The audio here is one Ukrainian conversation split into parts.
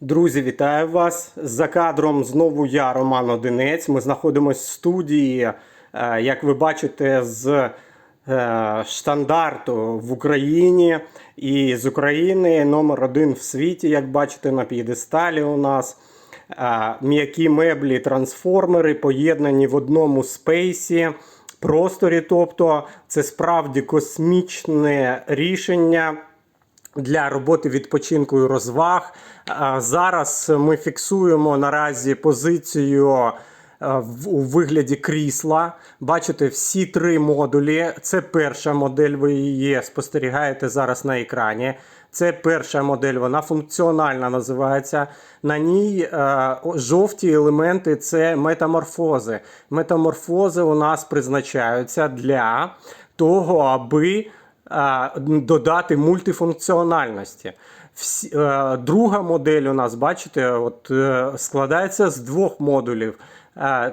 Друзі, вітаю вас! За кадром знову я, Роман Одинець. Ми знаходимося в студії, е, як ви бачите, з е, штандарту в Україні і з України номер один в світі, як бачите, на п'єдесталі у нас. Е, М'які меблі, трансформери поєднані в одному спейсі, просторі. Тобто, це справді космічне рішення для роботи відпочинку і розваг. Зараз ми фіксуємо наразі позицію е, у вигляді крісла. Бачите, всі три модулі. Це перша модель, ви її спостерігаєте зараз на екрані. Це перша модель, вона функціональна називається. На ній е, жовті елементи це метаморфози. Метаморфози у нас призначаються для того, аби додати мультифункціональності. Е, друга модель у нас, бачите, от, е, складається з двох модулів: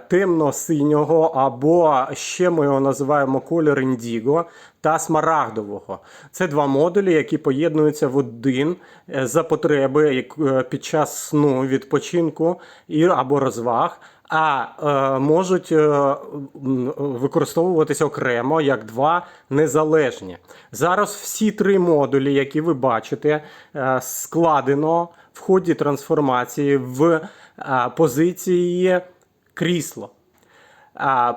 темно-синього, або ще ми його називаємо колір індіго та смарагдового. Це два модулі, які поєднуються в один е, за потреби е, під час сну, відпочинку і, або розваг а е, можуть е, використовуватися окремо як два незалежні. Зараз всі три модулі, які ви бачите, е, складено в ході трансформації в е, позиції крісло.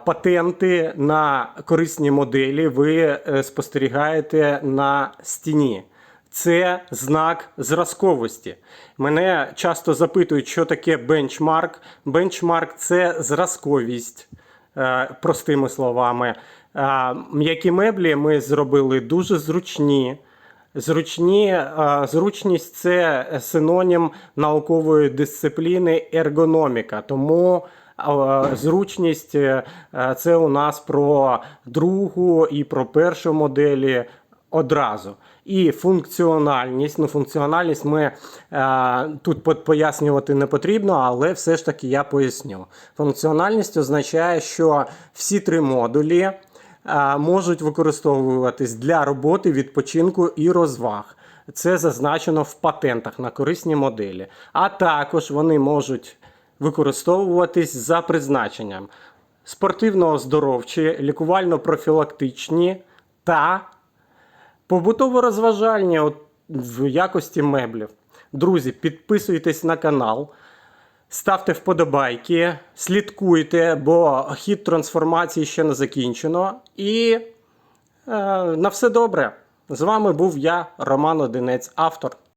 Патенти на корисні моделі ви е, спостерігаєте на стіні. Це знак зразковості. Мене часто запитують, що таке бенчмарк. Бенчмарк це зразковість, е, простими словами. М'які меблі ми зробили дуже зручні. Зручні, е, зручність це синонім наукової дисципліни ергономіка. Тому зручність е, це у нас про другу і про першу моделі одразу. І функціональність. Ну, функціональність ми е, тут пояснювати не потрібно, але все ж таки я поясню. Функціональність означає, що всі три модулі е, можуть використовуватись для роботи, відпочинку і розваг. Це зазначено в патентах на корисні моделі. А також вони можуть використовуватись за призначенням спортивно-оздоровчі, лікувально-профілактичні та побутово-розважальні в якості меблів. Друзі, підписуйтесь на канал, ставте вподобайки, слідкуйте, бо хід трансформації ще не закінчено. І е, на все добре. З вами був я, Роман Одинець, автор.